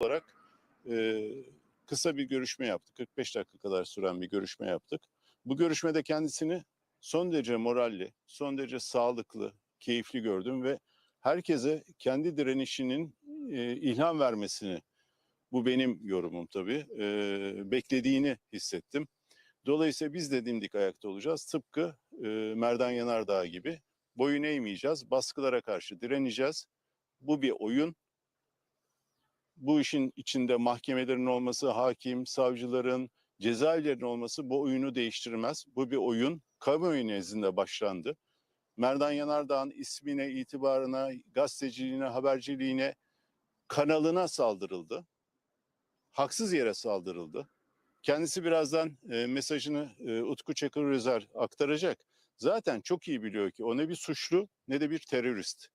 olarak e, kısa bir görüşme yaptık. 45 dakika kadar süren bir görüşme yaptık. Bu görüşmede kendisini son derece moralli, son derece sağlıklı, keyifli gördüm ve herkese kendi direnişinin e, ilham vermesini, bu benim yorumum tabii, e, beklediğini hissettim. Dolayısıyla biz de dimdik ayakta olacağız. Tıpkı e, Merdan Yanardağ gibi boyun eğmeyeceğiz, baskılara karşı direneceğiz. Bu bir oyun. Bu işin içinde mahkemelerin olması, hakim, savcıların, cezaevlerinin olması bu oyunu değiştirmez. Bu bir oyun kamuoyu nezdinde başlandı. Merdan Yanardağ'ın ismine, itibarına, gazeteciliğine, haberciliğine, kanalına saldırıldı. Haksız yere saldırıldı. Kendisi birazdan e, mesajını e, Utku Çakır Özer aktaracak. Zaten çok iyi biliyor ki o ne bir suçlu ne de bir terörist.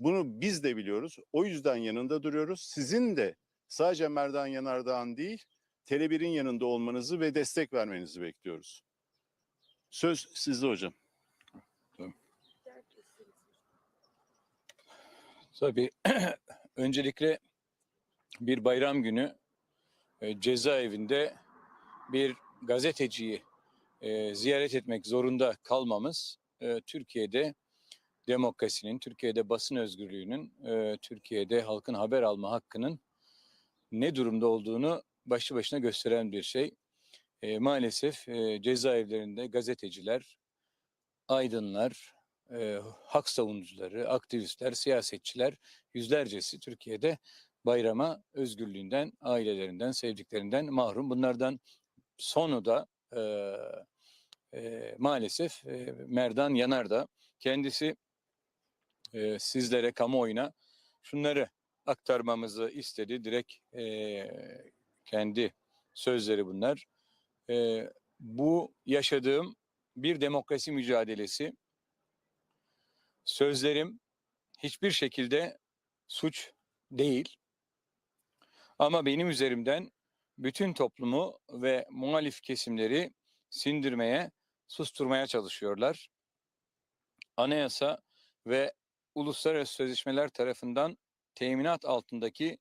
Bunu biz de biliyoruz. O yüzden yanında duruyoruz. Sizin de sadece Merdan Yanardağ'ın değil, Tele1'in yanında olmanızı ve destek vermenizi bekliyoruz. Söz sizde hocam. Tabii öncelikle bir bayram günü e, cezaevinde bir gazeteciyi e, ziyaret etmek zorunda kalmamız e, Türkiye'de demokrasinin, Türkiye'de basın özgürlüğünün, e, Türkiye'de halkın haber alma hakkının ne durumda olduğunu başlı başına gösteren bir şey. E, maalesef e, cezaevlerinde gazeteciler, aydınlar, e, hak savunucuları, aktivistler, siyasetçiler yüzlercesi Türkiye'de bayrama özgürlüğünden, ailelerinden, sevdiklerinden mahrum. Bunlardan sonu da e, e, maalesef e, Merdan Yanardağ kendisi e, sizlere kamuoyuna şunları aktarmamızı istedi. Direkt e, kendi sözleri bunlar. E, bu yaşadığım bir demokrasi mücadelesi. Sözlerim hiçbir şekilde suç değil. Ama benim üzerimden bütün toplumu ve muhalif kesimleri sindirmeye, susturmaya çalışıyorlar. Anayasa ve uluslararası sözleşmeler tarafından teminat altındaki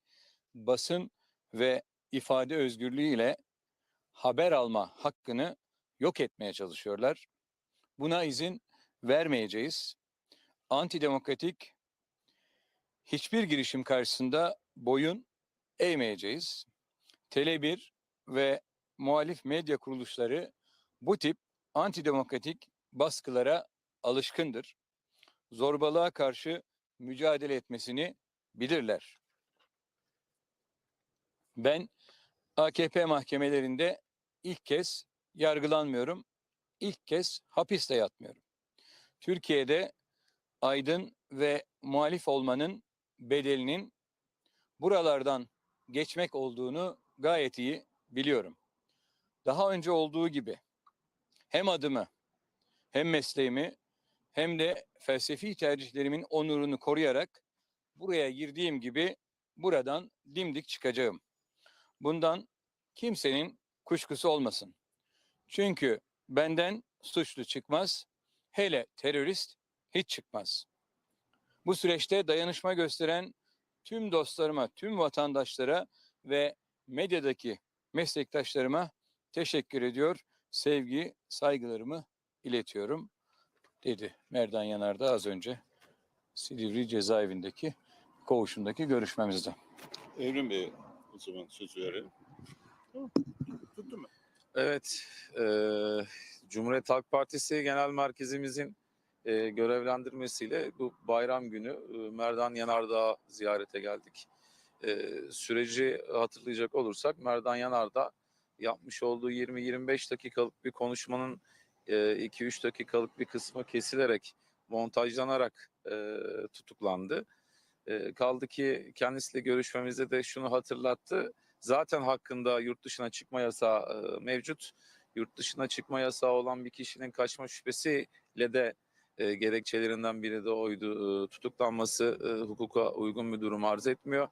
basın ve ifade özgürlüğü ile haber alma hakkını yok etmeye çalışıyorlar. Buna izin vermeyeceğiz. Antidemokratik hiçbir girişim karşısında boyun eğmeyeceğiz. Tele1 ve muhalif medya kuruluşları bu tip antidemokratik baskılara alışkındır. Zorbalığa karşı mücadele etmesini bilirler. Ben AKP mahkemelerinde ilk kez yargılanmıyorum. İlk kez hapiste yatmıyorum. Türkiye'de aydın ve muhalif olmanın bedelinin buralardan geçmek olduğunu gayet iyi biliyorum. Daha önce olduğu gibi hem adımı hem mesleğimi hem de felsefi tercihlerimin onurunu koruyarak buraya girdiğim gibi buradan dimdik çıkacağım. Bundan kimsenin kuşkusu olmasın. Çünkü benden suçlu çıkmaz, hele terörist hiç çıkmaz. Bu süreçte dayanışma gösteren tüm dostlarıma, tüm vatandaşlara ve medyadaki meslektaşlarıma teşekkür ediyor. Sevgi, saygılarımı iletiyorum dedi Merdan Yanardağ az önce Silivri cezaevindeki koğuşundaki görüşmemizde. Evrim Bey o zaman sözü verelim. Tuttu mu? Evet, e, Cumhuriyet Halk Partisi Genel Merkezimizin e, görevlendirmesiyle bu bayram günü e, Merdan Yanardağ ziyarete geldik. E, süreci hatırlayacak olursak Merdan Yanardağ yapmış olduğu 20-25 dakikalık bir konuşmanın 2-3 dakikalık bir kısmı kesilerek, montajlanarak e, tutuklandı. E, kaldı ki kendisiyle görüşmemizde de şunu hatırlattı. Zaten hakkında yurt dışına çıkma yasağı e, mevcut. Yurt dışına çıkma yasağı olan bir kişinin kaçma şüphesiyle de e, gerekçelerinden biri de oydu. E, tutuklanması e, hukuka uygun bir durum arz etmiyor.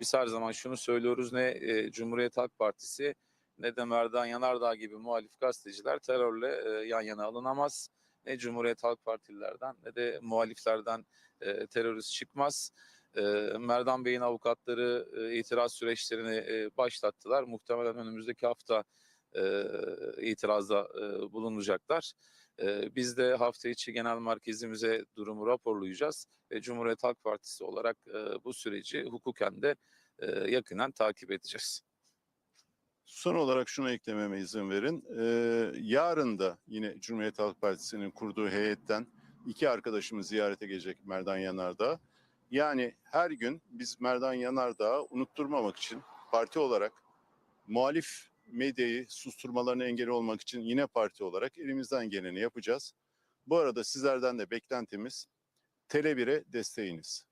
Biz her zaman şunu söylüyoruz ne e, Cumhuriyet Halk Partisi ne de Merdan Yanardağ gibi muhalif gazeteciler terörle e, yan yana alınamaz. Ne Cumhuriyet Halk Partililerden ne de muhaliflerden e, terörist çıkmaz. E, Merdan Bey'in avukatları e, itiraz süreçlerini e, başlattılar. Muhtemelen önümüzdeki hafta e, itirazda e, bulunacaklar. E, biz de hafta içi genel merkezimize durumu raporlayacağız ve Cumhuriyet Halk Partisi olarak e, bu süreci hukuken de e, yakından takip edeceğiz. Son olarak şuna eklememe izin verin. Ee, yarın da yine Cumhuriyet Halk Partisi'nin kurduğu heyetten iki arkadaşımız ziyarete gelecek Merdan Yanardağ. Yani her gün biz Merdan Yanardağ'ı unutturmamak için parti olarak muhalif medyayı susturmalarına engel olmak için yine parti olarak elimizden geleni yapacağız. Bu arada sizlerden de beklentimiz Tele1'e desteğiniz.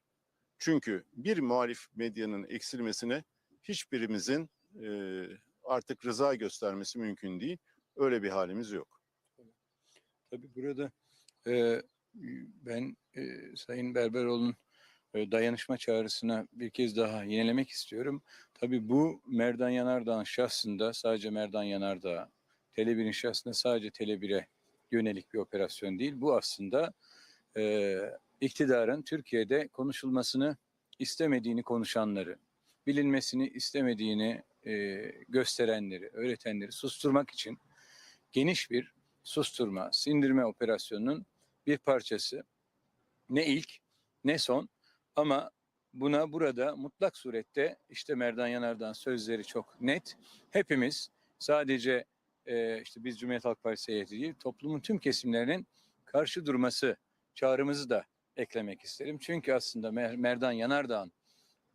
Çünkü bir muhalif medyanın eksilmesine hiçbirimizin e, artık rıza göstermesi mümkün değil. Öyle bir halimiz yok. Tabii burada e, ben e, Sayın Berberoğlu'nun e, dayanışma çağrısına bir kez daha yenilemek istiyorum. Tabii bu Merdan Yanardağ'ın şahsında sadece Merdan Yanardağ, Tele1'in şahsında sadece Tele1'e yönelik bir operasyon değil. Bu aslında e, iktidarın Türkiye'de konuşulmasını istemediğini konuşanları, bilinmesini istemediğini e, gösterenleri, öğretenleri susturmak için geniş bir susturma, sindirme operasyonunun bir parçası. Ne ilk ne son ama buna burada mutlak surette işte Merdan Yanardağ'ın sözleri çok net. Hepimiz sadece e, işte biz Cumhuriyet Halk Partisi heyeti değil toplumun tüm kesimlerinin karşı durması çağrımızı da eklemek isterim. Çünkü aslında Mer- Merdan Yanardağ'ın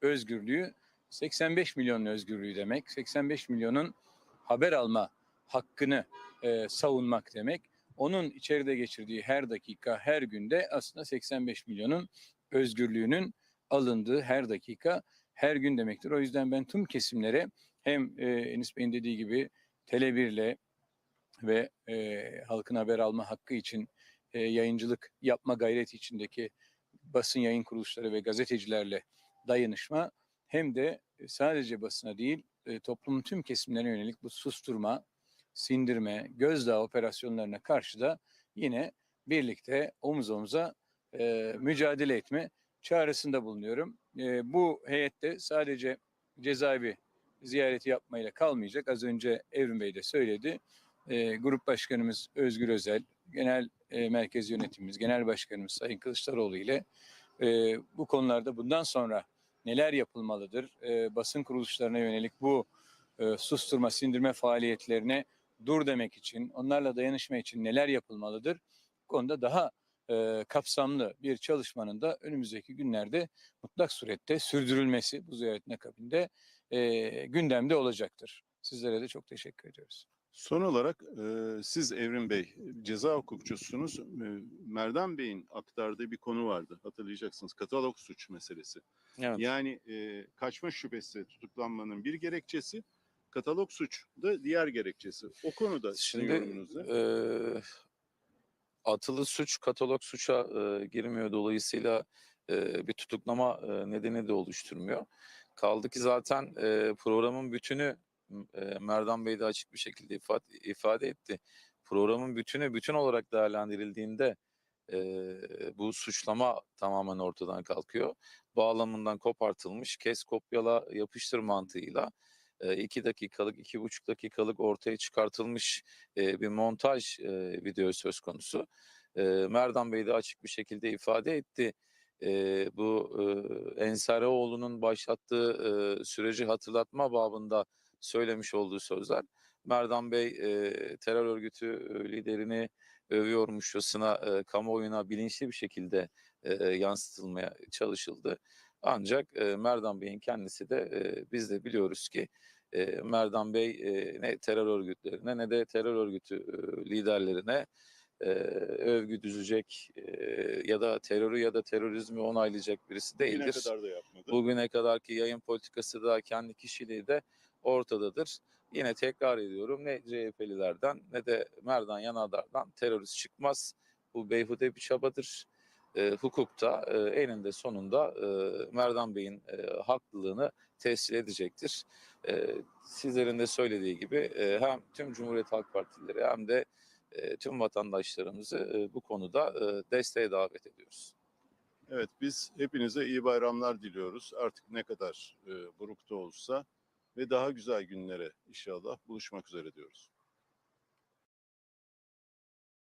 özgürlüğü 85 milyonun özgürlüğü demek. 85 milyonun haber alma hakkını e, savunmak demek. Onun içeride geçirdiği her dakika, her günde aslında 85 milyonun özgürlüğünün alındığı her dakika, her gün demektir. O yüzden ben tüm kesimlere hem e, Enis Bey'in dediği gibi Tele1'le ve e, halkın haber alma hakkı için e, yayıncılık yapma gayreti içindeki basın yayın kuruluşları ve gazetecilerle dayanışma hem de sadece basına değil e, toplumun tüm kesimlerine yönelik bu susturma, sindirme, gözdağı operasyonlarına karşı da yine birlikte omuz omuza e, mücadele etme çağrısında bulunuyorum. E, bu heyette sadece cezaevi ziyareti yapmayla kalmayacak. Az önce Evrim Bey de söyledi. E, grup başkanımız Özgür Özel, genel e, merkez yönetimimiz, genel başkanımız Sayın Kılıçdaroğlu ile e, bu konularda bundan sonra neler yapılmalıdır? E, basın kuruluşlarına yönelik bu e, susturma, sindirme faaliyetlerine dur demek için, onlarla dayanışma için neler yapılmalıdır? Bu konuda daha e, kapsamlı bir çalışmanın da önümüzdeki günlerde mutlak surette sürdürülmesi bu ziyaretin akabinde e, gündemde olacaktır. Sizlere de çok teşekkür ediyoruz. Son olarak e, siz Evrim Bey ceza hukukçusunuz. E, Merdan Bey'in aktardığı bir konu vardı hatırlayacaksınız. Katalog suç meselesi. Evet. Yani e, kaçma şüphesi tutuklanmanın bir gerekçesi, katalog suç da diğer gerekçesi. O konuda Şimdi yorumunuz e, atılı suç katalog suça e, girmiyor dolayısıyla e, bir tutuklama e, nedeni de oluşturmuyor. Kaldı ki zaten e, programın bütünü Merdan Bey de açık bir şekilde ifade, ifade etti. Programın bütünü bütün olarak değerlendirildiğinde e, bu suçlama tamamen ortadan kalkıyor. Bağlamından kopartılmış, kes kopyala yapıştır mantığıyla e, iki dakikalık, iki buçuk dakikalık ortaya çıkartılmış e, bir montaj e, video söz konusu. E, Merdan Bey de açık bir şekilde ifade etti. E, bu e, Ensarioğlu'nun başlattığı e, süreci hatırlatma babında söylemiş olduğu sözler. Merdan Bey e, terör örgütü liderini övüyormuşçasına e, kamuoyuna bilinçli bir şekilde e, yansıtılmaya çalışıldı. Ancak e, Merdan Bey'in kendisi de e, biz de biliyoruz ki e, Merdan Bey e, ne terör örgütlerine ne de terör örgütü e, liderlerine e, övgü düzecek e, ya da terörü ya da terörizmi onaylayacak birisi Bugüne değildir. kadar da yapmadı. Bugüne kadarki yayın politikası da kendi kişiliği de ortadadır. Yine tekrar ediyorum ne CHP'lilerden ne de Merdan Yanardar'dan terörist çıkmaz. Bu beyhude bir çabadır. E, hukukta e, eninde sonunda e, Merdan Bey'in e, haklılığını tescil edecektir. E, sizlerin de söylediği gibi e, hem tüm Cumhuriyet Halk Partileri hem de tüm vatandaşlarımızı bu konuda desteğe davet ediyoruz. Evet biz hepinize iyi bayramlar diliyoruz. Artık ne kadar e, burukta olsa ve daha güzel günlere inşallah buluşmak üzere diyoruz.